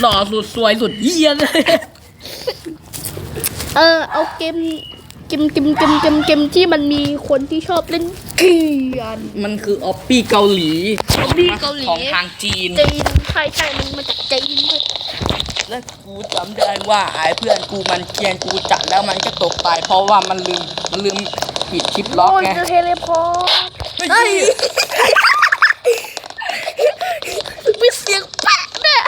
หล่อสุดสวยสุดเยี่ยเลยเออเอาเกมเกมเกมเกมเกมเกมที่มันมีคนที่ชอบเล่นเกียนมันคือออปปี้เกาหลีออปปี้เกาหลีของทางจีนจีนใช่ใช่มันมาจากจีนเลยและกูจำได้ว่าไอ้เพื่อนกูมันเกียนกูจัดแล้วมันก็ตกไปเพราะว่ามันลืมมันลืมปิดคลิปล็อกโอ้ยไงจะเทเลพอร์ต เฮ้ย มีเสียงแป๊ะเนี่ย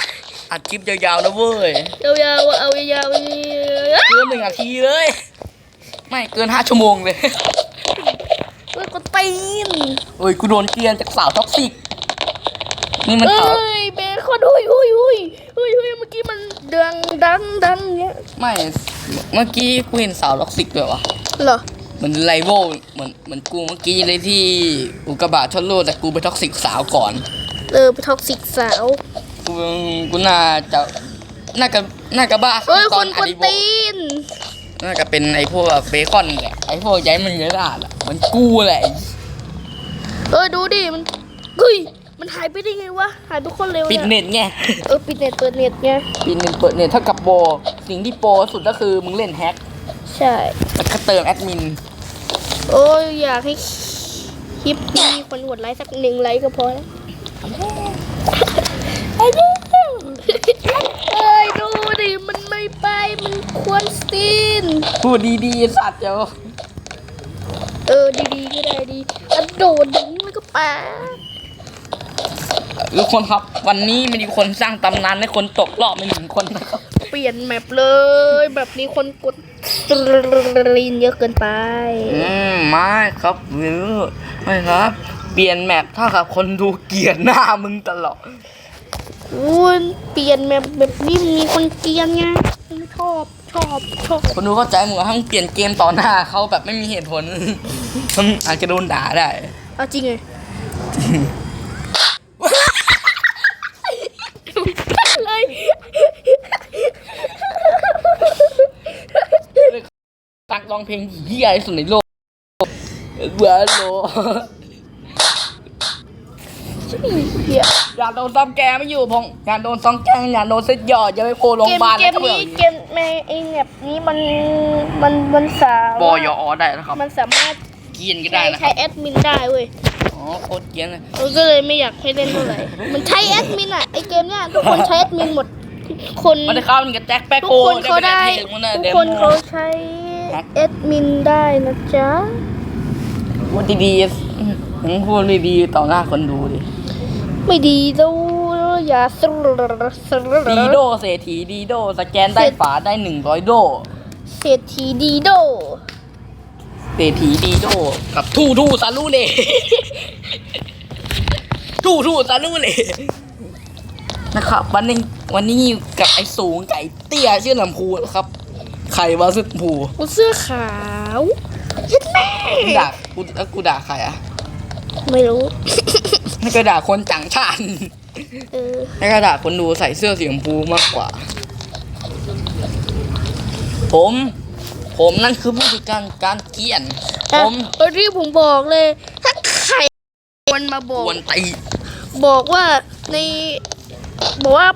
อัดคลิปยาวๆนะเว้ยยาวๆเอายาวๆเกินหนึ่งนาทีเลย ไม่เกินห้าชั่วโมงเลยเฮ้ยกดตีนเอ้ยกูโดนเกลียนจากสาวท็อกซิกนี่มันเอ้สาวยเบคอนหุยหุยหุยหุยหุยเมื่อกี้มันดังดังดังเนี้ยไม่เมื่อกี้กูเห็นสาวท็อกซิกด้วยวะเหรอเหมือนไลโวเหมือนเหมือนกูเมื่อกี้เลยที่อุกกาบาตชนโลกแต่กูไปท็อกซิกสาวก่อน เออไปท็อกซิกสาว กูกูน่าจะน่าจะน่าจะบ้าเฮ้ยตคอนนอคนดิโบตีนน่าจะเป็นไอ้พวกเบคอนแหละไอ้พวกย้ายมันเยอะอะเหมันกูแหละเออดูดิมันเฮ้ยมันหายไปได้ไงวะหายทุกคนเร็วปิดเน็ตไงเออปิดเน็ตเปิดเน็ตไงปิดเน็ตเปิดเน็ตเท่ากับโปรสิ่งที่โปรสุดก็คือมึงเล่นแฮ็กใช่แล้วก็เติมแอดมินโอ้ยอยากให้คลิปมีคนกดไลค์สักหนึ่งไลค์ก็พอแล้ว เอ้ยดูดิมันไม่ไปมันควรซีนพูดดีๆสัตว์เจ้าเออดีๆก็ได้ดีกระโดดดึงแล้วก็ปาทุกคนครับ วันนี้มีคนสร้างตำนานให้คนตกรอบไปหนึ่งคนนะครับเปลี่ยนแมปเลย แบบนี้คนกดลีนเยอะเกินไป อืมไม่ครับวิวไม่ครับ เปลี่ยนแมปเท่ากับคนดูเกลียดหน้ามึงตลอด อุ้ยเปลี่ยนแมปแบบนี้มีคนเกลียนไงไม่ชอบชอบชอบคนดูเข้าใจมึงว่าทั้งเปลี่ยนเกมต่อหน้าเขาแบบไม่มีเหตุผล มันอาจจะโดนด่าได้เอาจริงไงเลยตักร้องเพลงเหี้ยที่สุดในโลกเบื่อโล เหี้ยอย่าโดนซ้ำแกไม่อยู่พงอย่าโดนซ้ำแกงอย่าโดนเซ็ตหยอดอย่าไปโผล่โรงพเกยามบาลเกแล้วมก็เบื่อนี้เกมแม่ไอแมปนี้มันมันมันสามบอยอได้นะครับมันสามารถเกรียนก็ได้ใช้นะคใช้รับแอดมินได้เว้ยอ๋อโคตรเกรียนเลยเออก็เลยไม่อยากให้เล่นเท่าไหร่มันใช้แอดมินอะไอเกมเนี้ยทุกคนใช้แอดมินหมดทุกคน มันได้เข้ามันกับแจ็คแป๊กทุกโกคนเขาได้ทุกคนทุกคนเขาใช้แอดมินได้นะจ๊ะ พูดดีๆมึงพูดดีๆต่อหน้าคนดูดิ ไม่ดีดูอย่าสรสรดีโดเศรษฐีดีโด สแกนได้ฝาได้หนึ่งร้อยโด เศรษฐีดีโด เศรษฐีดีโด กับทู่ทู่ซาลูเล่ ทู่ทู่ซาลูเล่ นะครับ วันนี้วันนี้อยู่กับไอ้สูงไก่เตี้ยชื่อลำพูนะครับใครวะสุดผูกูเสื้อขาวยัดแม่กูด่ากูแล้วกูด่าใครอะไม่รู้ ไม่ก็ด่าคนจังชาติเออไม่ก็ด่าคนดูใส่เสื้อสีชมพูมากกว่า ผม ผมนั่นคือผู้จัดการการเกลียนผอะมเออที่ผมบอกเลย ถ้าใครมันมาบอกกวนตีบอกว่าใน บอกว่า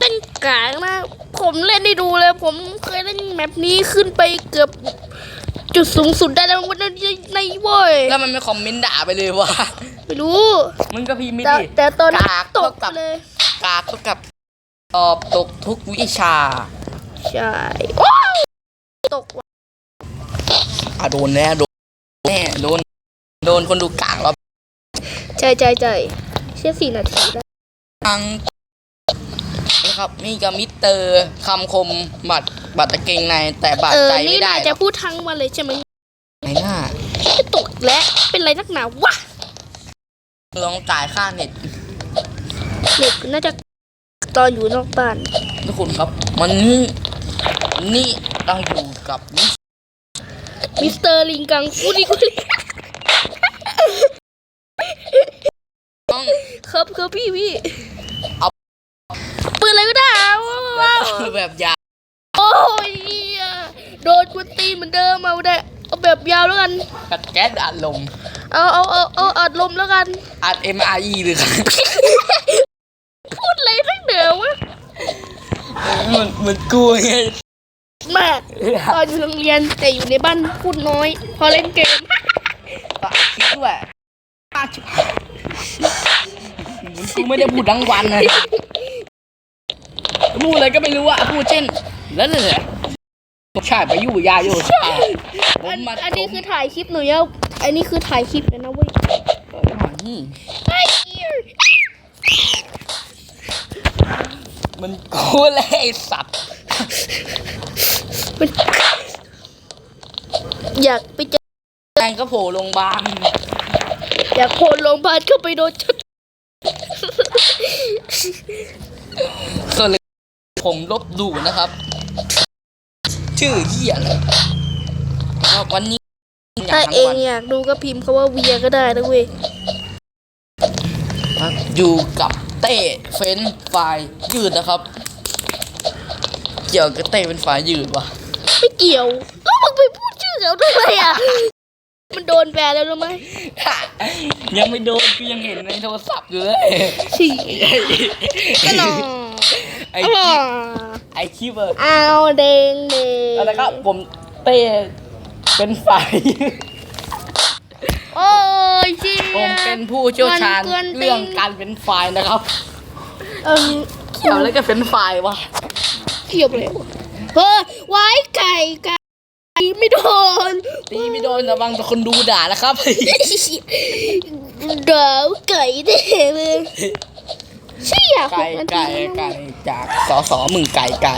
เล่นกากนะผมเล่นได้ดูเลย ผมเคยเล่นแมปนี้ขึ้นไปเกือบจุดสูงสุดได้แล้ววันนั้น ในเว้ยแล้วมันไม่คอมเมนต์ด่าไปเลยวะไม่รู้ มึงก็พิมพ์ไม่แต่ดิแต่ตอนนั้นกากตเท่ากกับเลย กากเท่ากับตอบตกทุกวิชาใช่โอ้ยตกว่ะอะโดนแน่โดนแน่โดนโดนคนดูกากเราใจใจใจเชื่อสี่นาทีแล้วทางนะครับนี่กับมิสเตอร์คำคมบัตรบัตรตะเกงในแต่บาดเออใจนี่ไม่ได้ นายหรจะอกพูดทั้งวันเลยใช่ไหมไหนหน้าไม่ ตกแล้วเป็นไรนักหนาวะลองจ่ายค่าเน็ตเด็กน่าจะตอนอยู่นอกบ้านทุกคนครับ มันนี่นี่เราอยู่กับมิสมิสเตอร์ลิงกังฟูดิกุลิน้องครับครับพี่พี่เอาปืนอะไรก็ได้อะว้าวว้าวแบบยาโอ้ยเหี้ยโดนกวนตีนเหมือนเดิมเอาได้ เอาแบบยาวแล้วกันกัดแก๊สอัดลมเอาเอาเอาเอาอัดลมแล้วกัน อัด MRE หรือครับพูดอะไรนักเหนือวะเหมือนเหมือนกูไงมากตอนอยู่โรงเรียนแต่อยู่ในบ้านพูดน้อย พอเล่นเกมปากคิดด้วยปากชิบหายเหมือนกูไม่ได้พูดทั้งวันเลยพูดอะไรก็ไม่รู้อะพูดเช่น แล้วเนี่ย ใช่ไปอยู่ยาอยู่ใช่ผอัมนมาอันนี้คือถ่ายคลิปหนูเนี่ยอันนี้คือถ่ายคลิปเลยนะเว้ยอืมไอ้เหี้ยมันกูเลยไอ้สัตว์มันอยากไปเจอแม่งก็โผล่โรงพยาบาลอยากโผล่โรงพยาบาลเข้าไปโดนชุดส่วนเลยผมลบดูนะครับ ชื่อเหี้ยอะไรแล้ววันนี้ถ้าทั้เองวันอยากดูก็พิมพ์คำว่าเวียก็ได้นะเว้ยครับอยู่กับเต้เฟ้นไฟล์ยืดนะครับ เกี่ยวกับเต้เป็นไฟล์ยืดวะไม่เกี่ยวก็มึงไปพูดชื่อเขาทำไมอะมันโดนแบนแล้วรู้ไหมยังไม่โดนกูยังเห็นในโทรศัพท์อยู่เลยสี่ก็หนอไอ้อ๋อคลิป ไอ้คลิปเออเอาเดงเดงแล้วก็ผมเต้เป็นไฟล์โอ้ยเชี่ยผมเป็นผู้เชี่ยวชาญมันเกินไปเรื่องการเป็นไฟล์นะครับเออเกี่ยวแล้วก็เป็นไฟล์วะเกี่ยวไปเลยเฮ้ยไว้ไก่ไก่ไม่โดน ตีไม่โดนระวังคนดูด่านะครับเดาวไก่เด้เลย เชี่ยหไก่กนาทีไก่ไก่จากสอสอมึงไก่ไก่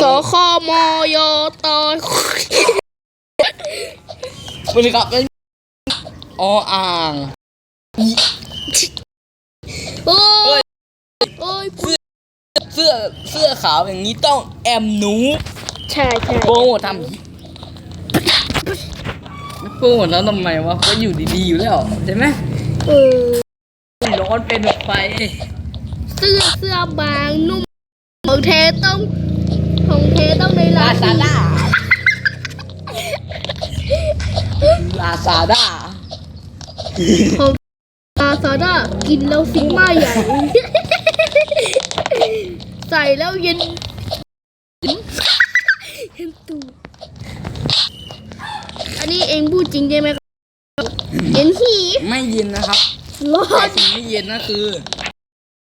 สคมยตบริกรเป็นออ่างโอ้ยโอ้ยเสื้อเสื้อขาวอย่างนี้ต้องแอมหนูใช่ใช่โปรโมททำโปรโมทแล้วทำไมวะก็อยู่ดีๆอยู่แล้วใช่ไหมเออ ร้อนเป็นไฟเสื้อเสื้อบางนุ่มของแท้ต้องของแท้ต้องในลาร้านซาด้าลาซาด้าของลาซาด้ากินแล้วซิกมาใหญ่ ใส่แล้วเย็นเย็นตูดอันนี้เองพูดจริงใช่ไหมครับเย็นหีไม่เย็นนะครับ ร้อแต่นสิ่งไม่เย็นนะคือ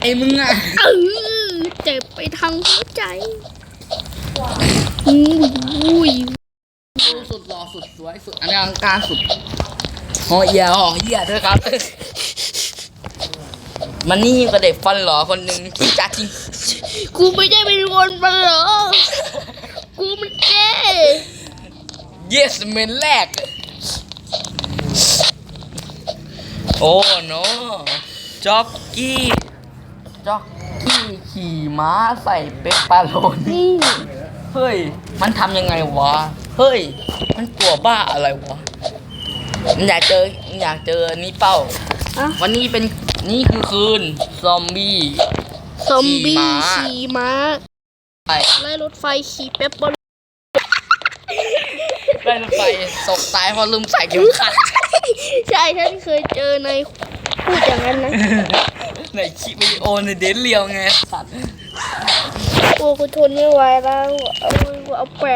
ไอ้มึงอะเออเจ็บไปทางหัวใจอุ้ยอุ้ยสุดหล่อสุดสวยสุดอลังการสุดหอเอียหอเอียด้วยครับ มันนี่กับเด็กฟันหล่อคนหนึ่งที่จ้าจริงกูไม่ได้เป็นคนมาเหรอกูมันแก่ yes เมนแรก โอ้โนจ็อกกี้จ็อกกี้ขี่ม้าใส่เปปปาโรนี่นี่เฮ้ย มันทำยังไงวะ เฮ้ย มันกลัวบ้าอะไรวะมันอยากเจอมันอยากเจออันนี้เป้า อะ วันนี้เป็นนี่คือคืน ซอมบี้ ซอมบี้ขี่ม้าขี่ม้า ไป ไล่รถไฟขี่เป๊ปบอล ได้รถไฟตกตายเพราะลืมใส่เข็มขัดใช่ฉันเคยเจอในพูดอย่างนั้นนะ ในคลิปวิดีโอในเดนเรียวไงสัตว์ โอ้กูทนไม่ไหวแล้ว เอาเอาแปะ